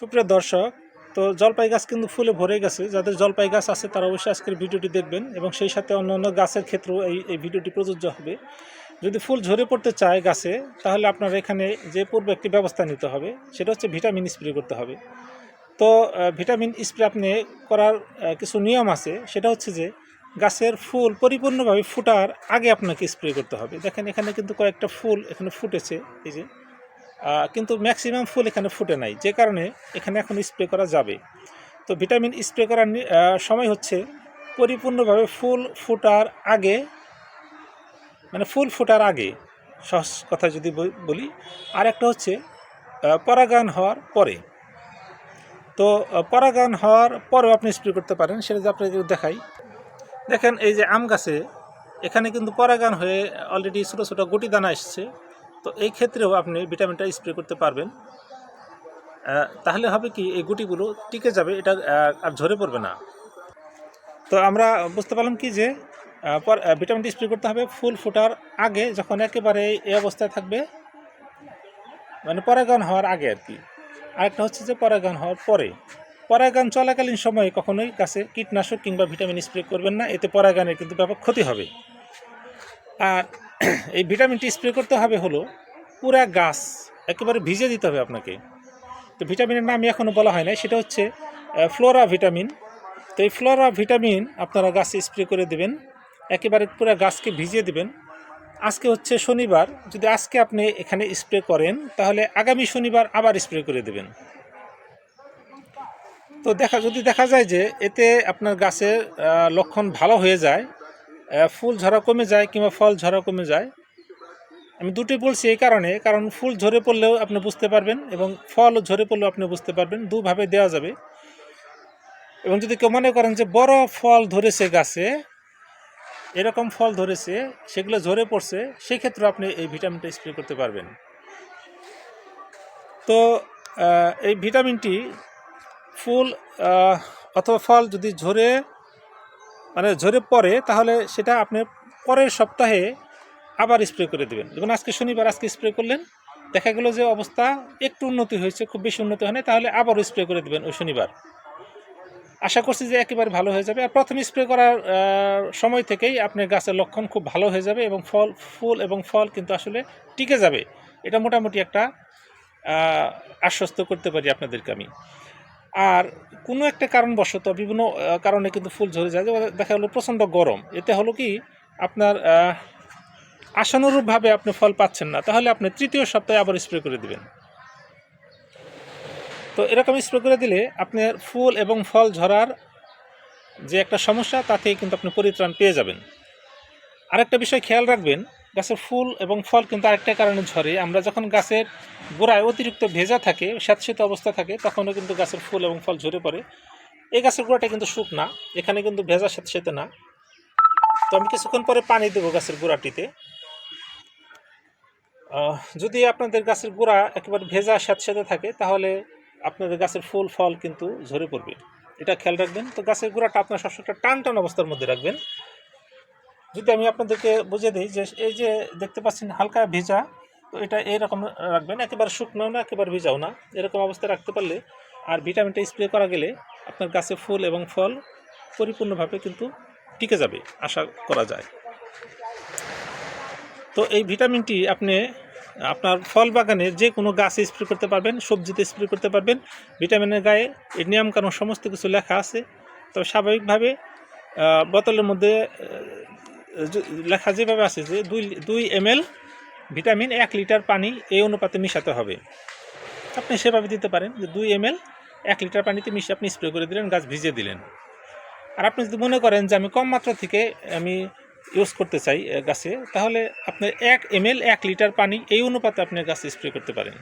সুপ্রিয় দর্শক, তো জলপাই গাছ কিন্তু ফুলে ভরে গেছে। যাদের জলপাই গাছ আছে, তারা অবশ্যই আজকের ভিডিওটি দেখবেন এবং সেই সাথে অন্য অন্য গাছের ক্ষেত্রেও এই এই ভিডিওটি প্রযোজ্য হবে। যদি ফুল ঝরে পড়তে চায় গাছে, তাহলে আপনার এখানে যে পূর্বে একটি ব্যবস্থা নিতে হবে, সেটা হচ্ছে ভিটামিন স্প্রে করতে হবে। তো ভিটামিন স্প্রে আপনি করার কিছু নিয়ম আছে। সেটা হচ্ছে যে, গাছের ফুল পরিপূর্ণভাবে ফুটার আগে আপনাকে স্প্রে করতে হবে। দেখেন এখানে কিন্তু কয়েকটা ফুল এখানে ফুটেছে, এই যে। কিন্তু ম্যাক্সিমাম ফুল এখানে ফুটে নাই, যে কারণে এখানে এখন স্প্রে করা যাবে। তো ভিটামিন স্প্রে করার সময় হচ্ছে পরিপূর্ণভাবে ফুল ফুটার আগে মানে ফুল ফোটার আগে, সহজ কথা যদি বলি। আর একটা হচ্ছে পরাগায়ন হওয়ার পরে। তো পরাগায়ন হওয়ার পরেও আপনি স্প্রে করতে পারেন, সেটা যদি আপনাকে দেখাই। দেখেন এই যে আম গাছে, এখানে কিন্তু পরাগায়ন হয়ে অলরেডি ছোটো ছোটো গুটি দানা এসছে। তো এই ক্ষেত্রেও আপনি ভিটামিনটা স্প্রে করতে পারবেন। তাহলে হবে কি, এই গুটিগুলো টিকে যাবে, এটা আর ঝরে পড়বে না। তো আমরা বুঝতে পারলাম কি যে ভিটামিনটি স্প্রে করতে হবে ফুল ফোটার আগে, যখন একেবারে এই অবস্থায় থাকবে মানে পরাগায়ন হওয়ার আগে আর কি। আরেকটা হচ্ছে যে পরাগায়ন হওয়ার পরে। পরাগায়ন চলাকালীন সময়ে কখনোই গাছে কীটনাশক কিংবা ভিটামিন স্প্রে করবেন না, এতে পরাগায়নের কিন্তু ব্যাপক ক্ষতি হবে। আর এই ভিটামিনটি স্প্রে করতে হবে হলো পুরা গাছ, একেবারে ভিজে দিতে হবে আপনাকে। তো ভিটামিনের নাম এখনও বলা হয় না সেটা হচ্ছে ফ্লোরা ভিটামিন। তো এই ফ্লোরা ভিটামিন আপনারা গাছে স্প্রে করে দেবেন, একেবারে পুরো গাছকে ভিজিয়ে দেবেন। আজকে হচ্ছে শনিবার, যদি আজকে আপনি এখানে স্প্রে করেন, তাহলে আগামী শনিবার আবার স্প্রে করে দেবেন। তো দেখা, যদি দেখা যায় যে এতে আপনার গাছের লক্ষণ ভালো হয়ে যায় ফুল ঝরা কমে যায় কিংবা ফল ঝরা কমে যায়। আমি দুটোই বলছি এই কারণে, কারণ ফুল ঝরে পড়লেও আপনি বুঝতে পারবেন এবং ফল ঝরে পড়লেও আপনি বুঝতে পারবেন, দুভাবে দেওয়া যাবে। এবং যদি কেউ মনে করেন যে বড় ফল ধরেছে গাছে, এরকম ফল ধরেছে, সেগুলো ঝরে পড়ছে সেক্ষেত্রে আপনি এই ভিটামিনটা স্প্রে করতে পারবেন। তো এই ভিটামিনটি ফুল অথবা ফল যদি ঝরে মানে ঝরে পড়ে, তাহলে সেটা আপনি পরের সপ্তাহে আবার স্প্রে করে দেবেন। যেমন আজকে শনিবার, আজকে স্প্রে করলেন, দেখা গেলো যে অবস্থা একটু উন্নতি হয়েছে, খুব বেশি উন্নতি হয় তাহলে আবার স্প্রে করে দেবেন ওই শনিবার। আশা করছি যে একেবারে ভালো হয়ে যাবে। আর প্রথম স্প্রে করার সময় থেকেই আপনার গাছের লক্ষণ খুব ভালো হয়ে যাবে এবং ফল, ফুল এবং ফল কিন্তু আসলে টিকে যাবে। এটা মোটামুটি একটা আশ্বস্ত করতে পারি আপনাদেরকে আমি। আর কোনো একটা কারণবশত বিভিন্ন কারণে কিন্তু ফুল ঝরে যায়। দেখা গেলো প্রচণ্ড গরম। এতে হলো কি, আপনার আশানুরূপভাবে আপনি ফল পাচ্ছেন না। তাহলে আপনি তৃতীয় সপ্তাহে আবার স্প্রে করে দিবেন। তো এরকম স্প্রে করে দিলে আপনার ফুল এবং ফল ঝরার যে একটা সমস্যা তা থেকে কিন্তু আপনি পরিত্রাণ পেয়ে যাবেন। আরেকটা বিষয় খেয়াল রাখবেন গাছের ফুল এবং ফল কিন্তু আরেকটা কারণে ঝরে। আমরা যখন গাছের গোড়ায় অতিরিক্ত ভেজা থাকে, স্যাঁতসিত অবস্থা থাকে, তখনও কিন্তু গাছের ফুল এবং ফল ঝরে পড়ে। এই গাছের গোড়াটা কিন্তু শুকনা, এখানে কিন্তু ভেজা স্যাঁতসেতে না। তো আমি কিছুক্ষণ পরে পানি দেবো গাছের গোড়াটিতে। যদি আপনাদের গাছের গোড়া একেবারে ভেজা স্যাঁতসেতে থাকে, তাহলে আপনাদের গাছের ফুল, ফল কিন্তু ঝরে পড়বে। এটা খেয়াল রাখবেন। তো গাছের গোড়াটা আপনার সবসময় টান টান অবস্থার মধ্যে রাখবেন। যদি আমি আপনাদেরকে বুঝিয়ে দিই যে এই যে দেখতে পাচ্ছেন হালকা ভেজা, তো এটা এরকম রাখবেন, একেবারে শুকনো না, একেবারে ভেজাও না। এরকম অবস্থায় রাখতে পারলে আর ভিটামিনটা স্প্রে করা গেলে আপনার গাছে ফুল এবং ফল পরিপূর্ণভাবে কিন্তু টিকে যাবে, আশা করা যায়। তো এই ভিটামিনটি আপনি আপনার ফল বাগানে যে কোনো গাছে স্প্রে করতে পারবেন, সবজিতে স্প্রে করতে পারবেন। ভিটামিনের গায়ে এর নিয়মকানুন সমস্ত কিছু লেখা আছে। তবে স্বাভাবিকভাবে বোতলের মধ্যে লেখা যেভাবে আছে যে দুই দুই এম ভিটামিন এক লিটার পানি এই অনুপাতে মিশাতে হবে। আপনি সেভাবে দিতে পারেন যে দুই এম এক লিটার পানিতে মিশিয়ে আপনি স্প্রে করে দিলেন, গাছ ভিজিয়ে দিলেন। আর আপনি যদি মনে করেন যে আমি কম মাত্রা থেকে আমি ইউজ করতে চাই গাছে, তাহলে আপনার এক এম এক লিটার পানি এই অনুপাতে আপনি গাছে স্প্রে করতে পারেন।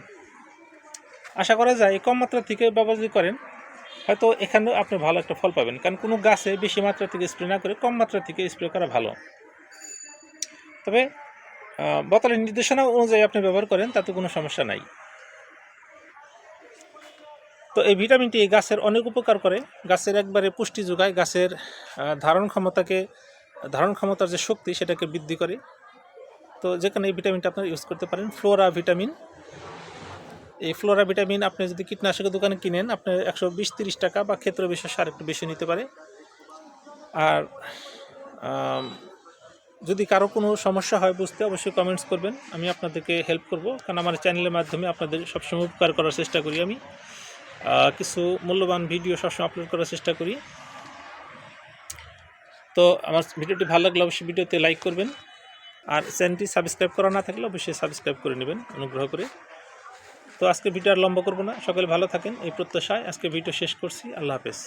আশা করা যায় কম মাত্রা থেকে ব্যবহার যদি করেন হয়তো এখানেও আপনি ভালো একটা ফল পাবেন। কারণ কোনো গাছে বেশি মাত্রা থেকে স্প্রে না করে কম মাত্রা থেকে স্প্রে করা ভালো। তবে বোতলের নির্দেশনা অনুযায়ী আপনি ব্যবহার করেন, তাতে কোনো সমস্যা নাই। তো এই ভিটামিনটি এই গাছের অনেক উপকার করে। গাছের একবারে পুষ্টি যোগায়, গাছের ধারণ ক্ষমতাকে, ধারণ ক্ষমতার যে শক্তি, সেটাকে বৃদ্ধি করে। তো যেখানে এই ভিটামিনটা আপনারা ইউজ করতে পারেন ফ্লোরা ভিটামিন এই ফ্লোরা ভিটামিন আপনি যদি কীটনাশকের দোকানে কিনেন, আপনার একশো বিশ তিরিশ টাকা বা ক্ষেত্র বিশেষ সার একটু বেশি নিতে পারে। আর যদি কারও কোনো সমস্যা হয় বুঝতে অবশ্যই কমেন্টস করবেন, আমি আপনাদেরকে হেল্প করব। কারণ আমার চ্যানেলের মাধ্যমে আপনাদের সবসময় উপকার করার চেষ্টা করি আমি। কিছু মূল্যবান ভিডিও সবসময় আপলোড করার চেষ্টা করি। তো আমার ভিডিওটি ভালো লাগলে অবশ্যই ভিডিওতে লাইক করবেন। আর চ্যানেলটি সাবস্ক্রাইব করা না থাকলে অবশ্যই সাবস্ক্রাইব করে নেবেন, অনুগ্রহ করে। তো আজকে ভিডিও আর লম্বা করব না। সকলে ভালো থাকেন, এই প্রত্যাশায় আজকে ভিডিও শেষ করছি। আল্লাহ হাফেজ।